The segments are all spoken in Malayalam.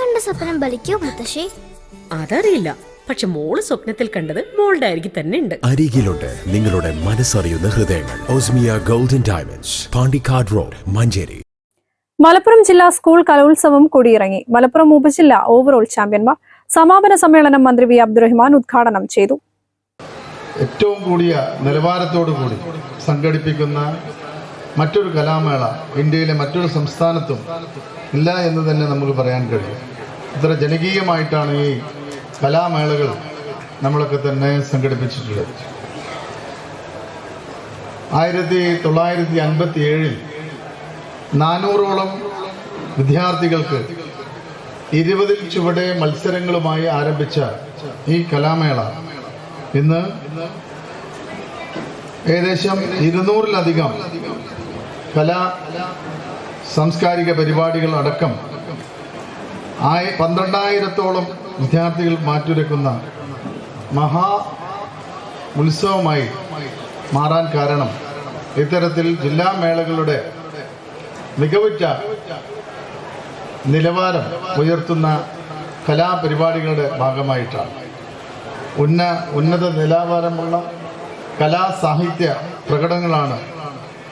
കണ്ട സ്വപ്നം ബലിക്കോ മുത്തശ്ശി? അതറിയില്ല. പക്ഷെ മോൾ സ്വപ്നത്തിൽ കണ്ടത് മോളുടെ അരികിൽ തന്നെ ഉണ്ട്. അരികിലുണ്ട് നിങ്ങളുടെ മനസ്സറിയുന്ന ഹൃദയങ്ങൾ. Osmia golden diamonds Pandikkad road Manjeri. Malappuram ജില്ലാ സ്കൂൾ കലോത്സവം കൊടിയിറങ്ങി. മലപ്പുറം ഉപജില്ല ഓവറോൾ ചാമ്പ്യന്മാർ സമാപന സമ്മേളനം മന്ത്രി വി അബ്ദുറഹ്മാൻ ഉദ്ഘാടനം ചെയ്തു. ഏറ്റവും കൂടിയ നിലവാരത്തോടു കൂടി സംഘടിപ്പിക്കുന്ന മറ്റൊരു കലാമേള ഇന്ത്യയിലെ മറ്റൊരു സംസ്ഥാനത്തും ഇല്ല എന്ന് തന്നെ നമുക്ക് പറയാൻ കഴിയും. ഇത്ര ജനകീയമായിട്ടാണ് ഈ കലാമേളകൾ നമ്മളൊക്കെ തന്നെ സംഘടിപ്പിച്ചിട്ടുള്ളത്. ആയിരത്തി തൊള്ളായിരത്തി അൻപത്തി ഏഴിൽ നാനൂറോളം വിദ്യാർത്ഥികൾക്ക് ഇരുപതിൽ ചുവടെ മത്സരങ്ങളുമായി ആരംഭിച്ച ഈ കലാമേള ഇന്ന് ഏകദേശം ഇരുന്നൂറിലധികം കലാ സാംസ്കാരിക പരിപാടികൾ അടക്കം ആയ പന്ത്രണ്ടായിരത്തോളം വിദ്യാർത്ഥികൾ മാറ്റുരക്കുന്ന മഹാ ഉത്സവമായി മാറാൻ കാരണം ഇത്തരത്തിൽ ജില്ലാ മേളകളുടെ മികവുറ്റ നിലവാരം ഉയർത്തുന്ന കലാപരിപാടികളുടെ ഭാഗമായിട്ടാണ്. ഉന്ന ഉന്നത നിലവാരമുള്ള കലാസാഹിത്യ പ്രകടനങ്ങളാണ്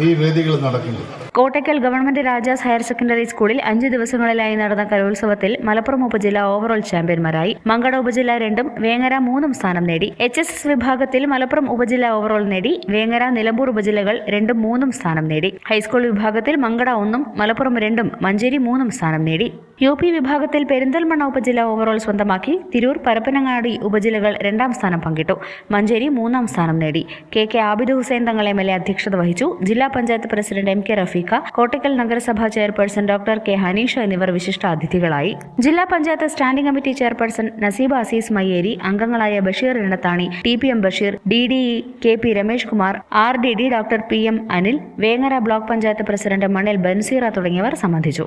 ഈ വേദികൾ നടക്കുന്നത്. Kottakkal government Rajas higher secondary സ്കൂളിൽ അഞ്ചു ദിവസങ്ങളിലായി നടന്ന കലോത്സവത്തിൽ മലപ്പുറം ഉപജില്ല ഓവറോൾ ചാമ്പ്യന്മാരായി. മങ്കട ഉപജില്ല രണ്ടും വേങ്ങര മൂന്നും സ്ഥാനം നേടി. എച്ച് എസ് എസ് വിഭാഗത്തിൽ മലപ്പുറം ഉപജില്ല ഓവറോൾ നേടി. വേങ്ങര നിലമ്പൂർ ഉപജില്ലകൾ രണ്ടും മൂന്നും സ്ഥാനം നേടി. ഹൈസ്കൂൾ വിഭാഗത്തിൽ മങ്കട ഒന്നും മലപ്പുറം രണ്ടും മഞ്ചേരി മൂന്നും സ്ഥാനം നേടി. യു പി വിഭാഗത്തിൽ പെരിന്തൽമണ്ണ ഉപജില്ല ഓവറോൾ സ്വന്തമാക്കി. തിരൂർ പരപ്പനങ്ങാടി ഉപജില്ലകൾ രണ്ടാം സ്ഥാനം പങ്കിട്ടു. മഞ്ചേരി മൂന്നാം സ്ഥാനം നേടി. K K Abid Hussain Thangal M L A അധ്യക്ഷത വഹിച്ചു. ജില്ലാ panchayat president M K Rafeeqa Kottakkal നഗരസഭാ ചെയർപേഴ്സൺ ഡോക്ടർ കെ ഹനീഷ എന്നിവർ വിശിഷ്ട അതിഥികളായി. ജില്ലാ panchayat standing committee chairperson Naseeba Azeez Mayyeri അംഗങ്ങളായ Basheer Inathani T P M Basheer D D E K P Ramesh Kumar R D D doctor P M Anil Vengara block panchayat president Manal Banseera തുടങ്ങിയവർ സംബന്ധിച്ചു.